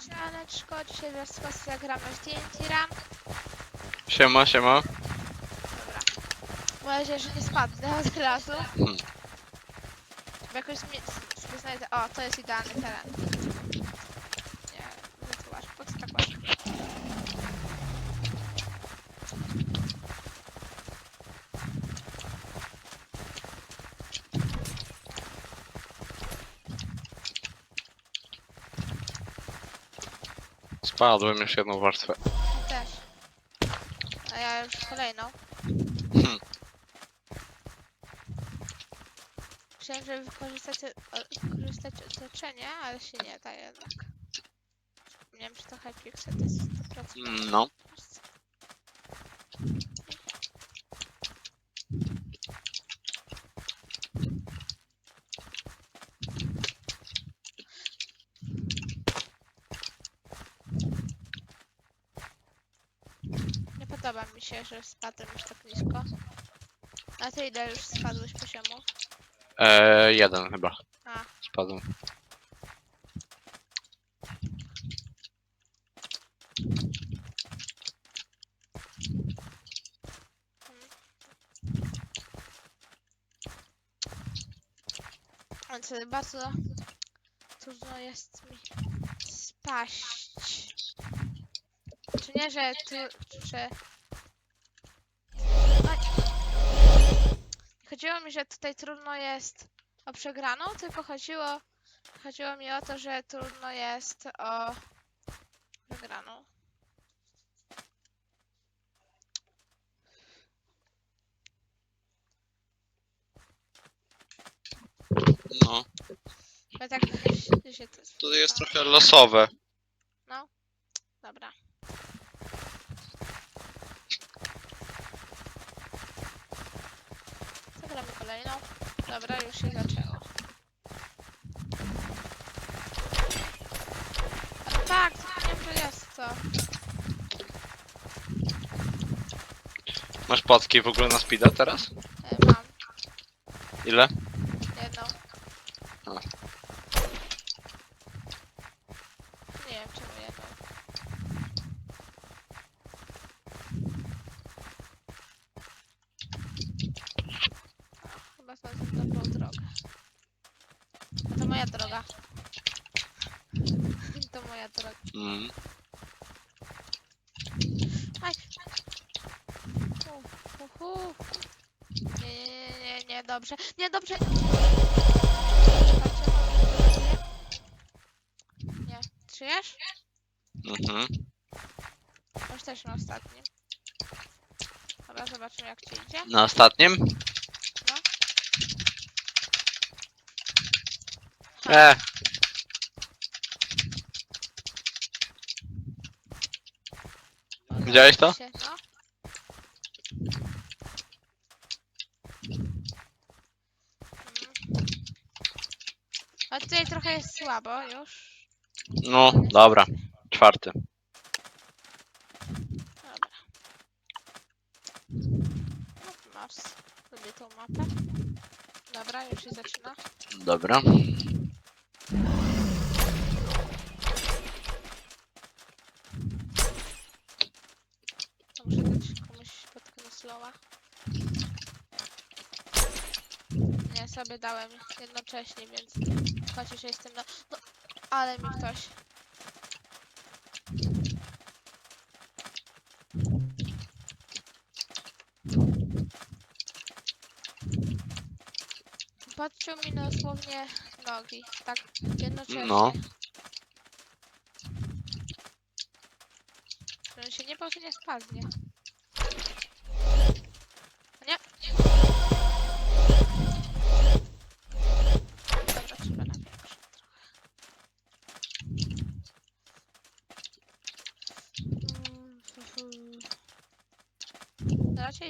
Siemaneczko, dzisiaj wraz z was zagramy w TNT Run. Siema, siema. Dobra. Mam nadzieję, że nie spadnę od razu. Hmm. Bo jakoś mi- sobie znajdę... O, to jest idealny teren. Spadłem już jedną warstwę. Też. A ja już kolejną. Hmm. Chciałem, żeby wykorzystać, o- wykorzystać otoczenie, ale się nie da jednak. Nie wiem, czy to Hypixel to jest 100%. Mm, No. Nie podoba mi się, że spadłem już tak nisko. A ty ile już spadłeś poziomu? Eee, jeden chyba. A, Spadłem. więc bardzo trudno jest mi spaść. Czy nie, że tu, że... Chodziło mi, że tutaj trudno jest o przegraną, tylko chodziło, chodziło mi o to, że trudno jest o wygraną. No. Tak to... To jest trochę losowe. Dobra. Zagramy kolejną. Dobra, już się zaczęło. Ale tak, zapomniałem, że jest to. Masz płatki w ogóle na speeda teraz? E, mam Ile? jedną. A. Nie wiem czemu jedną. O, chyba znalazłem dobrą drogę. A to moja droga. To moja droga. Mm. Aj! U, uhu. Nie, nie, nie, nie, nie, dobrze. Nie, dobrze. Nie. Czyjesz? Mhm. Masz też na ostatnim. Dobra, zobaczymy jak ci idzie. Na ostatnim? No. E, Widziałeś to? się, No. Mm. A tutaj trochę jest słabo już. no, dobra. Czwarty. Dobra. No, Mars. Lubię tą mapę. Dobra, już się zaczyna. Dobra. To muszę dać komuś podkę slowa. Nie, sobie dałem jednocześnie, więc chociaż jestem na... No, ale mi ktoś... Podciął mi dosłownie nogi, tak jednocześnie. No. Że on się nie bał, że nie spadnie.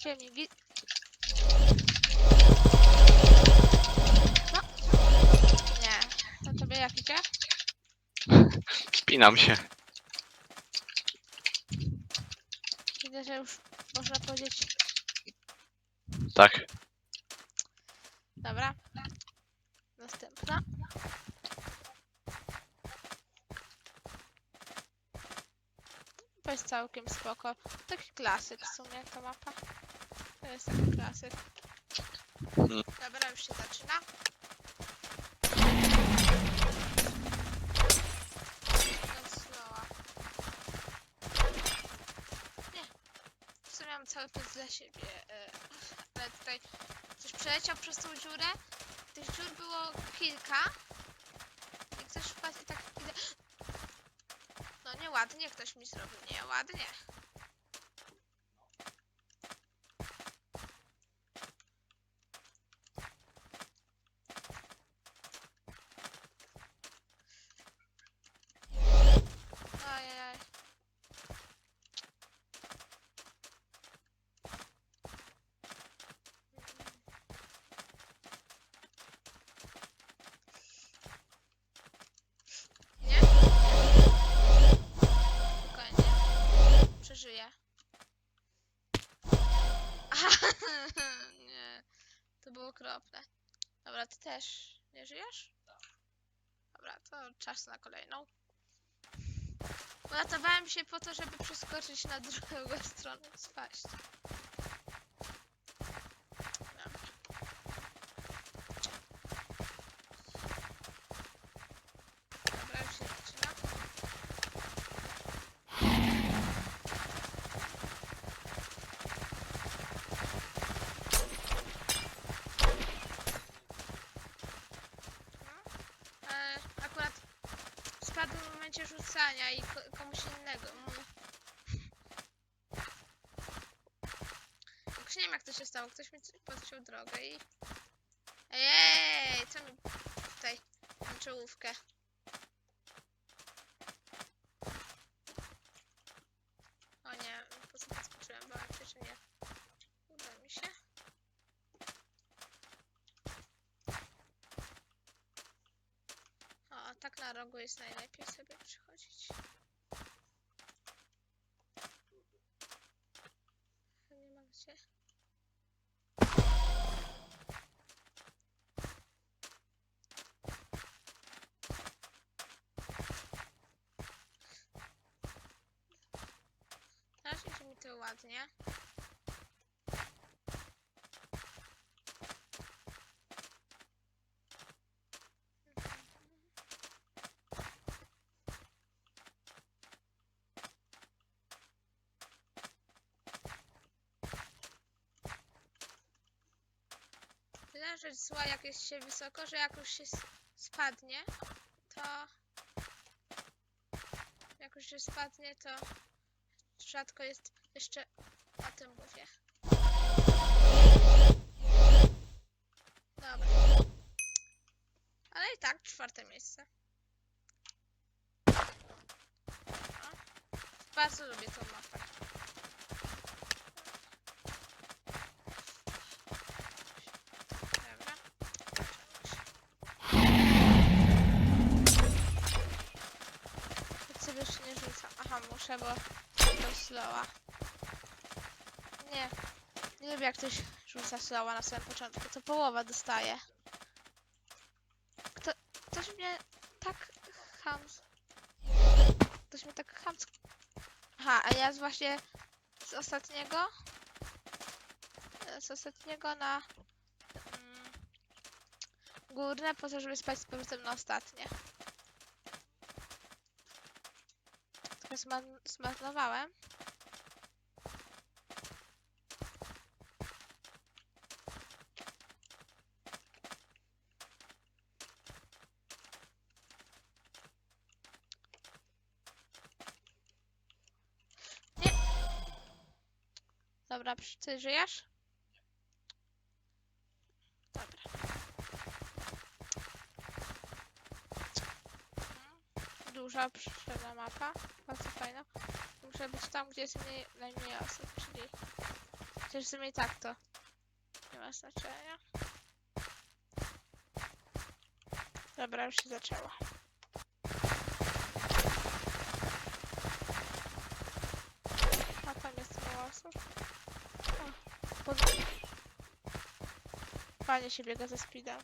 Git. No. Nie. To tobie jak idzie? Spinam się. Widzę, że już można powiedzieć Tak. Dobra. Następna. To jest całkiem spoko. Taki klasyk w sumie ta mapa. To jest taki klasyk. Dobra, już się zaczyna. Nie. W sumie mam cały czas dla siebie. e, Ale tutaj coś przeleciał przez tą dziurę. Tych dziur było kilka. I ktoś wpadł i tak. No nieładnie ktoś mi zrobił, nieładnie. Okropne. Dobra, ty też nie żyjesz? Dobra, to czas na kolejną. Uratowałem się po to, żeby przeskoczyć na drugą stronę i spaść. Dobra. Dobra, już się zaczyna. No. E, akurat momencie rzucania i ko komuś innego. Mm. Jakoś nie wiem jak to się stało. Ktoś mi podciął drogę i... Ej, co mi tutaj na czołówkę? O nie, po co podskoczyłem? Bałam się, że nie uda mi się. O, tak na rogu jest najlepiej sobie przychodzić. Nie ma gdzie. Teraz idzie mi to ładnie. Tyle rzecz zła, jak jest się wysoko, że jak już się spadnie, to... Jak już się spadnie, to rzadko jest jeszcze o tym mówię. Dobra. Ale i tak czwarte miejsce. O. Bardzo lubię tą mapę. Dobra. Nic sobie już nie rzucam. Muszę, bo to slowa. Nie. Nie lubię jak ktoś rzuca slowa na samym początku. To połowa dostaje. Kto, ktoś mnie tak hams... Ktoś mnie tak hams... Aha, a ja właśnie z ostatniego... Z ostatniego na... Mm, górne po to, żeby spać z powrotem na ostatnie. Zman- zmarnowałem. Dobra, ty żyjesz? Dobra. Mhm. Duża, przyszedła mapa. Bardzo fajna. Muszę być tam, gdzie jest mniej, najmniej osób, czyli... Chociaż w sumie tak to nie ma znaczenia. Dobra, już się zaczęło. A tam jest mało osób. O, pod... Fajnie się biega ze speedem.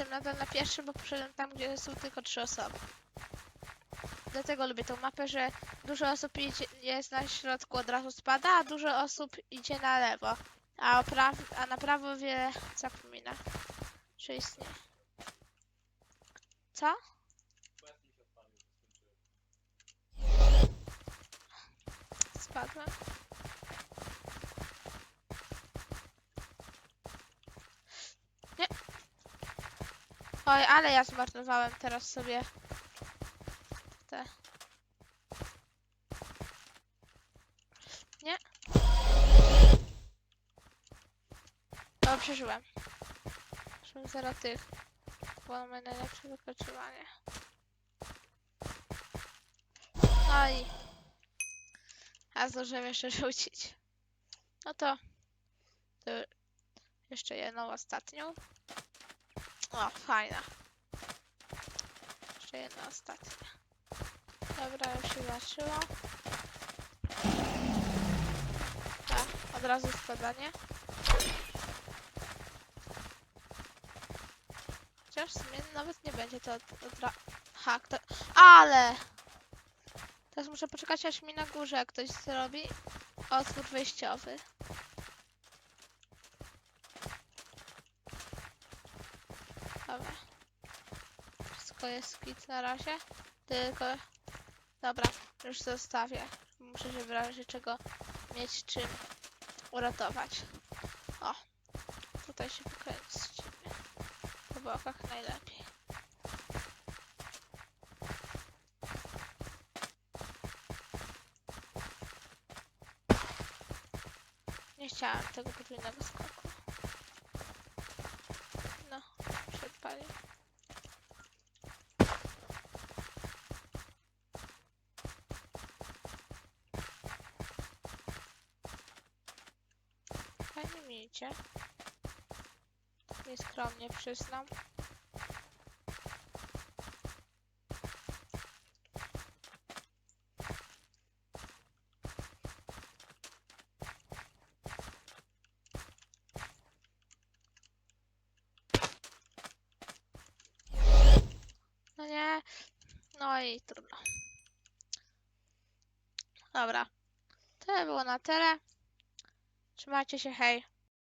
Jestem nadal na pierwszym, bo poszedłem tam, gdzie są tylko trzy osoby. Dlatego lubię tą mapę, że dużo osób idzie, jest na środku, od razu spada, a dużo osób idzie na lewo. A, a na prawo wiele zapomina, że istnieje. Co? Spadłem. Oj, ale ja zmarnowałem teraz sobie te. Nie. O, przeżyłem. Przeżyłem zero tych. Było moje najlepsze wykroczywanie. No. A zdążyłem jeszcze rzucić. No to... To jeszcze jedną ostatnią. O, fajna. Jeszcze jedna ostatnia. Dobra, już się zaczęło. Tak, od razu składanie. Chociaż w sumie nawet nie będzie to od, od. Ha, kto... Ale! Teraz muszę poczekać aż mi na górze ktoś zrobi otwór wejściowy. Wszystko jest kit na razie. Tylko... Dobra, już zostawię. Muszę się w razie czego mieć czym uratować. O, tutaj się wykręcimy. Po bokach najlepiej. Nie chciałam tego podwójnego skoku. No, przepalił. Fajnie mi idzie. Nieskromnie przyznam. Nie. No i trudno. Dobra. Tyle było na tyle. Trzymajcie się, hej.